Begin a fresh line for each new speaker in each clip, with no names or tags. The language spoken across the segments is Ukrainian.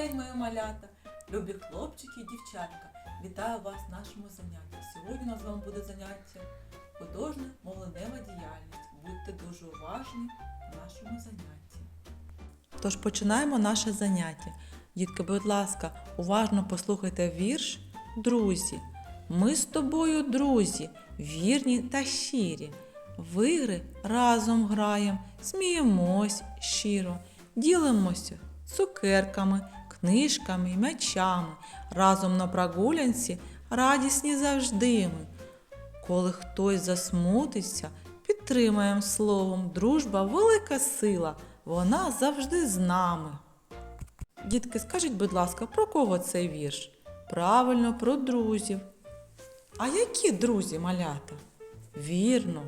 день, мої малята, любі хлопчики і дівчатка. Вітаю вас в нашому занятті. Сьогодні у нас з вами буде заняття художня мовленева діяльність. Будьте дуже уважні в нашому занятті. Тож починаємо наше заняття. Дітки, будь ласка, уважно послухайте вірш Друзі. Ми з тобою, друзі, вірні та щирі. В ігри разом граєм, сміємось щиро, ділимося цукерками, книжками, м'ячами. Разом на прогулянці радісні завжди ми. Коли хтось засмутиться, підтримаємо словом. Дружба велика сила, вона завжди з нами. Дітки, скажіть, будь ласка, про кого цей вірш? Правильно, про друзів. А які друзі малята? Вірно,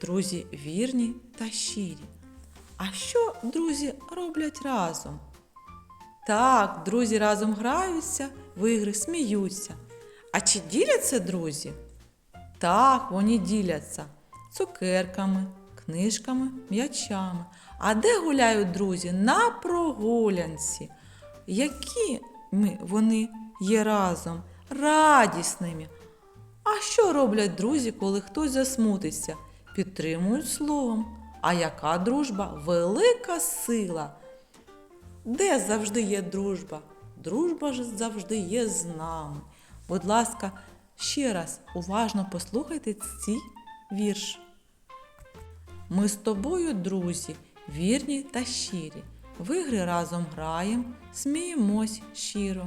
друзі вірні та щирі. А що друзі роблять разом? Так, друзі разом граються, в ігри сміються. А чи діляться друзі? Так, вони діляться цукерками, книжками, м'ячами. А де гуляють друзі? На прогулянці. Які ми, вони є разом, радісними. А що роблять друзі, коли хтось засмутиться? Підтримують словом. А яка дружба? Велика сила. Де завжди є дружба? Дружба ж завжди є з нами. Будь ласка, ще раз уважно послухайте цей вірш. Ми з тобою, друзі, вірні та щирі. В ігри разом граєм, сміємось щиро,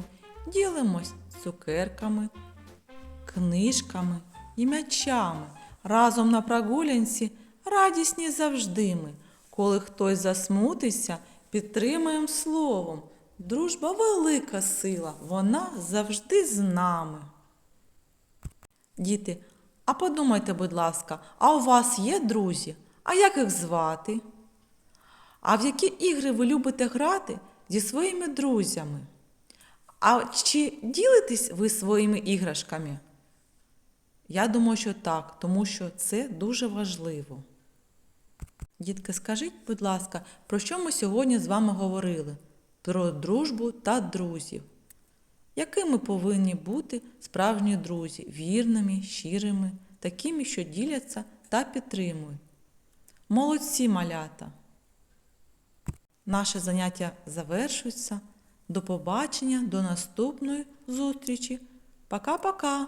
ділимось цукерками, книжками і м'ячами. Разом на прогулянці радісні завжди ми. Коли хтось засмутиться, підтримаємо словом. Дружба велика сила, вона завжди з нами. Діти, а подумайте, будь ласка, а у вас є друзі? А як їх звати? А в які ігри ви любите грати зі своїми друзями? А чи ділитесь ви своїми іграшками? Я думаю, що так, тому що це дуже важливо. Дітки, скажіть, будь ласка, про що ми сьогодні з вами говорили? Про дружбу та друзів. Якими повинні бути справжні друзі, вірними, щирими, такими, що діляться та підтримують? Молодці малята! Наше заняття завершується. До побачення, до наступної зустрічі. Пока-пока!